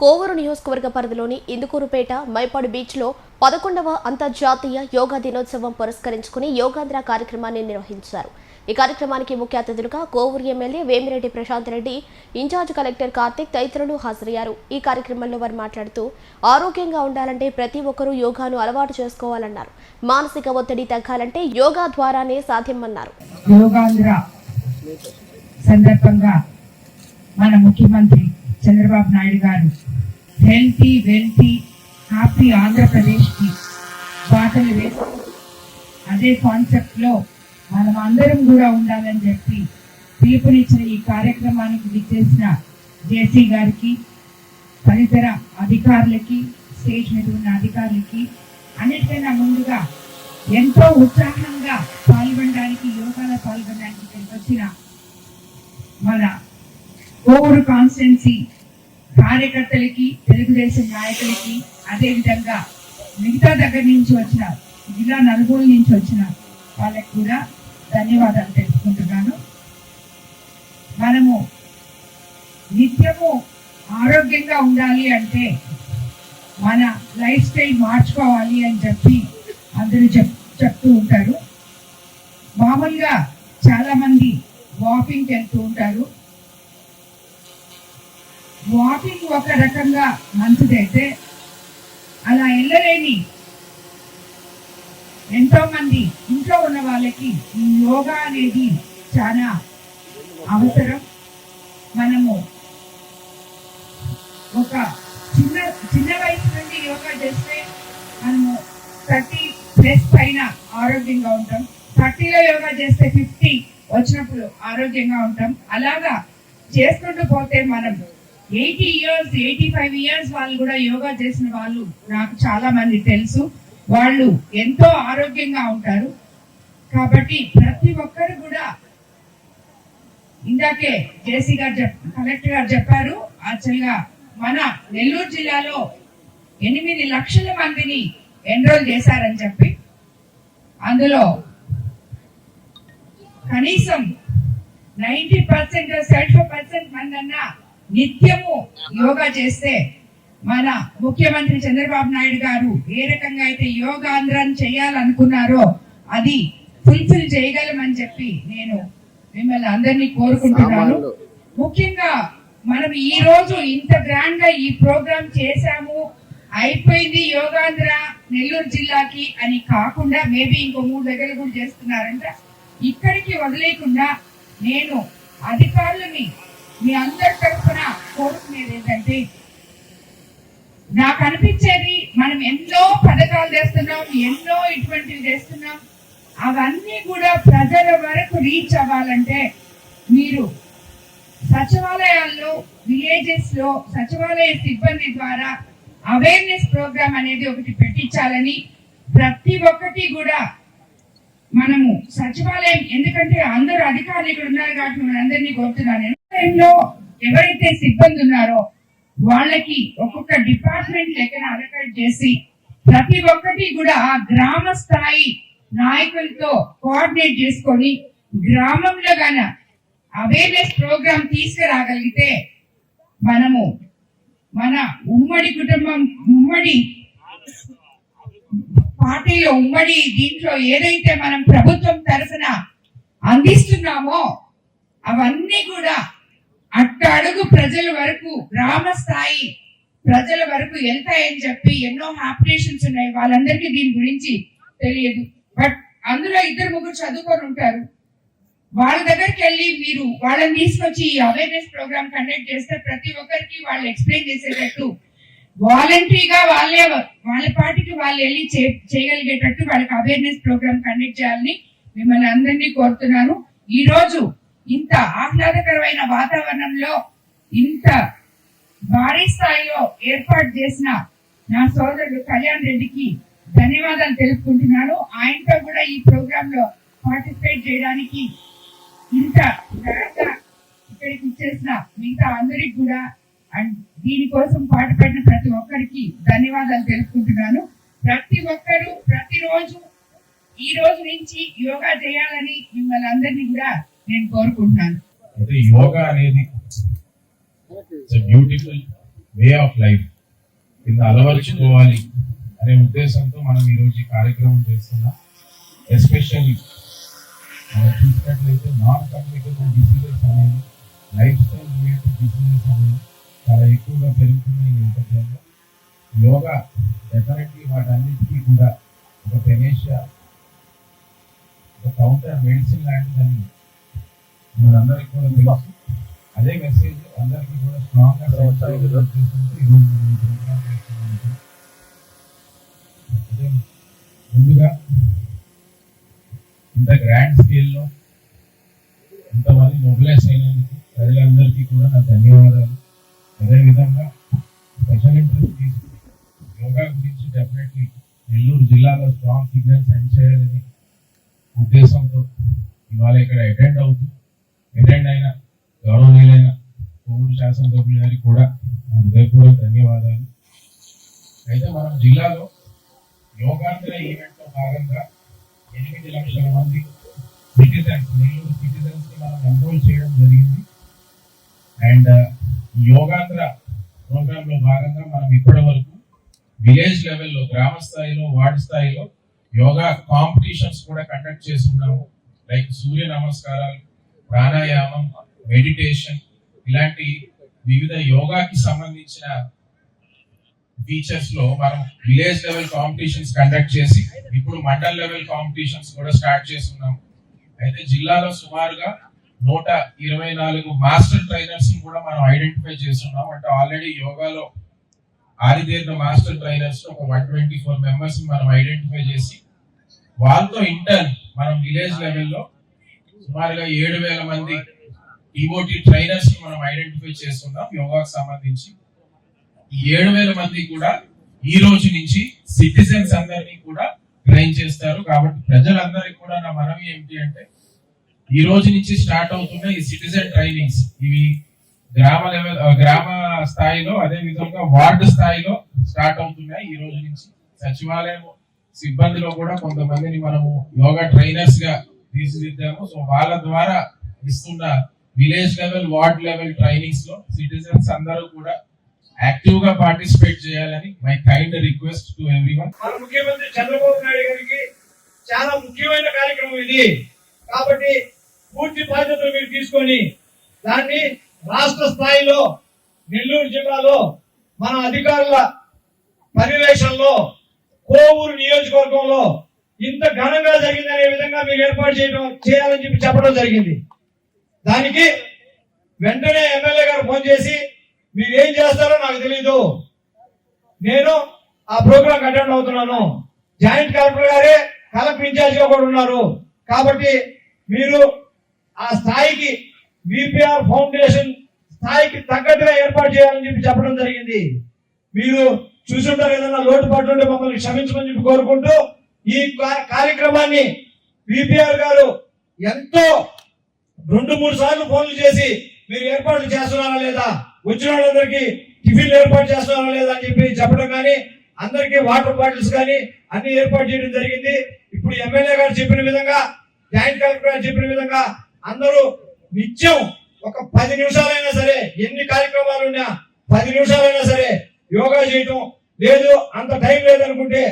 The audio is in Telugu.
కోవూరు నియోజకవర్గ పరిధిలోని ఇందుకూరుపేట మైపాడు బీచ్లో పదకొండవ అంతర్జాతీయ యోగా దినోత్సవం పురస్కరించుకుని యోగాంధ్ర కార్యక్రమాన్ని నిర్వహించారు. ఈ కార్యక్రమానికి ముఖ్య అతిథులుగా Kovur MLA Vemireddy Prashant Reddy incharge collector Karthik తదితరులు హాజరయ్యారు. ఈ కార్యక్రమంలో వారు మాట్లాడుతూ ఆరోగ్యంగా ఉండాలంటే ప్రతి ఒక్కరూ యోగాను అలవాటు చేసుకోవాలన్నారు. మానసిక ఒత్తిడి తగ్గాలంటే యోగా ద్వారానే సాధ్యమన్నారు. సందర్భంగా మన ముఖ్యమంత్రి చంద్రబాబు నాయుడు గారు హెల్తీ వెల్తీ హ్యాపీ ఆంధ్రప్రదేశ్కి బాటలు వేస్తూ అదే కాన్సెప్ట్లో మనం అందరం కూడా ఉండాలని చెప్పి పిలుపునిచ్చిన ఈ కార్యక్రమానికి విచ్చేసిన జేసీ గారికి తదితర అధికారులకి స్టేజ్ మీద ఉన్న అధికారులకి అన్నిటికన్నా ముందుగా ఎంతో ఉత్సాహంగా పాల్గొనడానికి యోగాలో పాల్గొనడానికి ఇక్కడికి వచ్చిన మన కోవూరు కాన్స్టెన్సీ కార్యకర్తలకి తెలుగుదేశం నాయకులకి అదేవిధంగా మిగతా దగ్గర నుంచి వచ్చిన జిల్లా నలుగురు నుంచి వచ్చిన వాళ్ళకి కూడా ధన్యవాదాలు తెలుసుకుంటున్నాను మనము నిత్యము ఆరోగ్యంగా ఉండాలి అంటే మన లైఫ్ స్టైల్ మార్చుకోవాలి అని చెప్పి అందరూ చెప్ చెప్తూ ఉంటారు. మామూలుగా చాలామంది వాకింగ్కి వెళ్తూ ఉంటారు. వాకింగ్ ఒక రకంగా మంచిదైతే అలా వెళ్ళలేని ఎంతో మంది ఇంట్లో ఉన్న వాళ్ళకి ఈ యోగా అనేది చాలా అవసరం. మనము ఒక చిన్న చిన్న వయసు నుండి యోగా చేస్తే మనము థర్టీ ప్లస్ పైన ఆరోగ్యంగా ఉంటాం. థర్టీలో యోగా చేస్తే ఫిఫ్టీ వచ్చినప్పుడు ఆరోగ్యంగా ఉంటాం. అలాగా చేసుకుంటూ పోతే మనం eighty years eighty five years వాళ్ళు కూడా యోగా చేసిన వాళ్ళు నాకు చాలా మంది తెలుసు. వాళ్ళు ఎంతో ఆరోగ్యంగా ఉంటారు. కాబట్టి ప్రతి ఒక్కరు కూడా ఇందాకే జేసీ గారు కలెక్టర్ గారు చెప్పారు యాక్చువల్గా మన నెల్లూరు జిల్లాలో ఎనిమిది లక్షల మందిని ఎన్రోల్ చేశారని చెప్పి అందులో కనీసం నైంటీ పర్సెంట్ నిత్యము యోగా చేస్తే మన ముఖ్యమంత్రి చంద్రబాబు నాయుడు గారు ఏ రకంగా అయితే యోగాంధ్రాన్ని చేయాలనుకున్నారో అది ఫుల్ఫిల్ చేయగలమని చెప్పి నేను మిమ్మల్ని అందరినీ కోరుకుంటున్నాను. ముఖ్యంగా మనం ఈ రోజు ఇంత గ్రాండ్గా ఈ ప్రోగ్రామ్ చేశాము అయిపోయింది యోగాంధ్ర నెల్లూరు జిల్లాకి అని కాకుండా మేబీ ఇంకో మూడు దగ్గర కూడా చేస్తున్నారంట. ఇక్కడికి వదిలేకుండా నేను అధికారులని మీ అందరి తరఫున కోరుకునేది ఏంటంటే నాకు అనిపించేది మనం ఎన్నో పథకాలు చేస్తున్నాం ఎన్నో ఇటువంటివి చేస్తున్నాం అవన్నీ కూడా ప్రజల వరకు రీచ్ అవ్వాలంటే మీరు సచివాలయాల్లో విలేజెస్లో సచివాలయ సిబ్బంది ద్వారా అవేర్నెస్ ప్రోగ్రామ్ అనేది ఒకటి పెట్టించాలని ప్రతి ఒక్కటి కూడా మనము సచివాలయం ఎందుకంటే అందరూ అధికారులు ఇక్కడ ఉన్నారు కాబట్టి మనందరినీ కోరుతున్నాను. టైంలో ఎవరైతే సిబ్బంది ఉన్నారో వాళ్ళకి ఒక్కొక్క డిపార్ట్మెంట్ లెక్కన అలకట్ చేసి ప్రతి ఒక్కటి కూడా ఆ గ్రామ స్థాయి నాయకులతో కోఆర్డినేట్ చేసుకొని గ్రామంలో గాన అవేర్నెస్ ప్రోగ్రామ్ తీసుకురాగలిగితే మనము మన ఉమ్మడి కుటుంబం ఉమ్మడి పార్టీలో ఉమ్మడి దీంట్లో ఏదైతే మనం ప్రభుత్వం తరఫున అందిస్తున్నామో అవన్నీ కూడా అట్ట అడుగు ప్రజల వరకు గ్రామ స్థాయి ప్రజల వరకు ఎంత అని చెప్పి ఎన్నో ఆపరేషన్స్ ఉన్నాయి. వాళ్ళందరికీ దీని గురించి తెలియదు. బట్ అందులో ఇద్దరు ముగ్గురు చదువుకొని ఉంటారు. వాళ్ళ దగ్గరికి వెళ్ళి మీరు వాళ్ళని తీసుకొచ్చి ఈ అవేర్నెస్ ప్రోగ్రామ్ కండక్ట్ చేస్తే ప్రతి ఒక్కరికి వాళ్ళు ఎక్స్ప్లెయిన్ చేసేటట్టు వాలంటరీగా వాళ్ళే వాళ్ళ పాటికి వాళ్ళు వెళ్ళి చేయగలిగేటట్టు వాళ్ళకి అవేర్నెస్ ప్రోగ్రామ్ కండక్ట్ చేయాలని మిమ్మల్ని అందరినీ కోరుతున్నాను. ఈ రోజు ఇంత ఆహ్లాదకరమైన వాతావరణంలో ఇంత భారీ స్థాయిలో ఏర్పాటు చేసిన నా సోదరుడు కళ్యాణ్ రెడ్డికి ధన్యవాదాలు తెలుపుకుంటున్నాను. ఆయనతో కూడా ఈ ప్రోగ్రామ్లో పార్టిసిపేట్ చేయడానికి ఇంత ఇక్కడికి ఇచ్చేసిన మిగతా అందరికి కూడా అండ్ దీనికోసం పాటుపడిన ప్రతి ఒక్కరికి ధన్యవాదాలు తెలుపుకుంటున్నాను. ప్రతి ఒక్కరూ ప్రతిరోజు ఈ రోజు నుంచి యోగా చేయాలని మిమ్మల్ని అందరినీ కూడా నేను కోరుకుంటాను. అంటే యోగా అనేది బ్యూటిఫుల్ వే ఆఫ్ లైఫ్ కింద అలవరుచుకోవాలి అనే ఉద్దేశంతో మనం ఈరోజు ఈ కార్యక్రమం చేస్తున్నాం. ఎస్పెషల్లీ మనం చూసినట్లయితే నాన్ కమ్యూనికబుల్ డిసీజెస్ అనేది లైఫ్ స్టైల్ రిలేటెడ్ డిసీజెస్ అనేది చాలా ఎక్కువగా పెరుగుతున్నాయి ఈ నేపథ్యంలో. యోగా డెఫినెట్లీ వాటన్నిటికీ కూడా ఒక పెనేషియా ఒక కౌంటర్ మెడిసిన్ లాంటిదని మనందరికీ కూడా తెలుసు. అదే మెసేజ్ అందరికీ కూడా స్ట్రాంగ్ ముందుగా ఇంత గ్రాండ్ స్కేల్లో ఇంతమంది మొబిలైజ్ అయినందుకు ప్రజలందరికీ కూడా నా ధన్యవాదాలు. అదేవిధంగా స్పెషల్ ఇంట్రెస్ట్ తీసుకుని యోగా గురించి డెఫినెట్లీ నెల్లూరు జిల్లాలో స్ట్రాంగ్ సిగ్నల్ సెండ్ చేయాలని ఉద్దేశంతో ఇవాళ ఇక్కడ అటెండ్ అవుతూ అటెండ్ అయిన గౌరవనీయులైన కోవూరు శాసనసభ్యులు గారికి కూడా హృదయపూర్వక ధన్యవాదాలు. అయితే మనం జిల్లాలో యోగాంధ్ర ఈవెంట్లో భాగంగా ఎనిమిది లక్షల మంది సిటిజన్స్ నెల్లూరు సిటిజన్స్ మనం ఎన్రోల్ చేయడం జరిగింది. అండ్ యోగాంధ్ర ప్రోగ్రాంలో భాగంగా మనం ఇప్పటి వరకు విలేజ్ లెవెల్లో గ్రామ స్థాయిలో వార్డు స్థాయిలో యోగా కాంపిటీషన్స్ కూడా కండక్ట్ చేస్తున్నాము లైక్ సూర్య నమస్కారాలు ప్రాణాయామం మెడిటేషన్ ఇలాంటి వివిధ యోగాకి సంబంధించిన ఫీచర్స్లో మనం విలేజ్ లెవెల్ కాంపిటీషన్స్ కండక్ట్ చేసి ఇప్పుడు మండల్ లెవెల్ కాంపిటీషన్స్ కూడా స్టార్ట్ చేస్తున్నాం. అయితే జిల్లాలో సుమారుగా నూట ఇరవై నాలుగు మాస్టర్ ట్రైనర్స్ కూడా మనం ఐడెంటిఫై చేస్తున్నాం. అంటే ఆల్రెడీ యోగాలో ఆరితేరిన మాస్టర్ ట్రైనర్స్ ఒక వన్ ట్వంటీ ఫోర్ మెంబర్స్ మనం ఐడెంటిఫై చేసి వాళ్ళతో ఇంటర్న్ మనం విలేజ్ లెవెల్లో సుమారుగా ఏడు వేల మంది ఈఓటి ట్రైనర్స్ మనం ఐడెంటిఫై చేస్తున్నాం యోగాకు సంబంధించి. ఏడు వేల మంది కూడా ఈ రోజు నుంచి సిటిజన్స్ అందరినీ కూడా ట్రైన్ చేస్తారు. కాబట్టి ప్రజలందరికీ కూడా నా మనవి ఏమిటి అంటే ఈ రోజు నుంచి స్టార్ట్ అవుతున్న ఈ సిటిజన్ ట్రైనింగ్స్ ఇవి గ్రామ లెవెల్ గ్రామ స్థాయిలో అదే విధంగా వార్డు స్థాయిలో స్టార్ట్ అవుతున్నాయి ఈ రోజు నుంచి. సచివాలయం సిబ్బందిలో కూడా కొంతమందిని మనము యోగా ట్రైనర్స్గా తీర్చిదిద్దాము సో వాళ్ళ ద్వారా ఇస్తున్న విలేజ్ లెవెల్ వార్డ్ లెవెల్ ట్రైనింగ్స్లో సిటిజన్స్ అందరూ కూడా యాక్టివ్గా పార్టిసిపేట్ చేయాలని my kind request to everyone మన ముఖ్యమంత్రి చంద్రబాబు నాయుడు గారికి చాలా ముఖ్యమైన కార్యక్రమం ఇది. కాబట్టి పూర్తి బాధ్యతలు మీరు తీసుకొని దాన్ని రాష్ట్ర స్థాయిలో నెల్లూరు జిల్లాలో మన అధికారుల పర్యవేక్షణలో కోవూరు నియోజకవర్గంలో ఇంత ఘనంగా జరిగిందనే విధంగా మీరు ఏర్పాటు చేయడం చేయాలని చెప్పి చెప్పడం జరిగింది. దానికి వెంటనే ఎమ్మెల్యే గారు ఫోన్ చేసి మీరు ఏం చేస్తారో నాకు తెలీదు. నేను ఆ ప్రోగ్రామ్ అటెండ్ అవుతున్నాను. జాయింట్ కలెక్టర్ గారే కలెక్టర్ ఇన్ఛార్జిగా కూడా ఉన్నారు. కాబట్టి మీరు ఆ స్థాయికి విపిఆర్ ఫౌండేషన్ స్థాయికి తగ్గట్టుగా ఏర్పాటు చేయాలని చెప్పి చెప్పడం జరిగింది. మీరు చూసుంటారు ఏదైనా లోటుపాట్లు ఉంటే మమ్మల్ని క్షమించమని చెప్పి కోరుకుంటూ ఈ కార్యక్రమాన్ని విపిఆర్ గారు ఎంతో రెండు మూడు సార్లు ఫోన్లు చేసి మీరు ఏర్పాట్లు చేస్తున్నారా లేదా? వచ్చిన వాళ్ళందరికీ టిఫిన్లు ఏర్పాటు చేస్తున్నారా లేదా అని చెప్పి చెప్పడం కానీ అందరికీ వాటర్ బాటిల్స్ కానీ అన్ని ఏర్పాటు చేయడం జరిగింది. ఇప్పుడు ఎమ్మెల్యే గారు చెప్పిన విధంగా జాయింట్ కలెక్టర్ గారు చెప్పిన విధంగా అందరూ నిత్యం ఒక పది నిమిషాలైనా సరే ఎన్ని కార్యక్రమాలు ఉన్నా పది నిమిషాలైనా సరే యోగా చేయటం లేదు. అంత టైం లేదనుకుంటే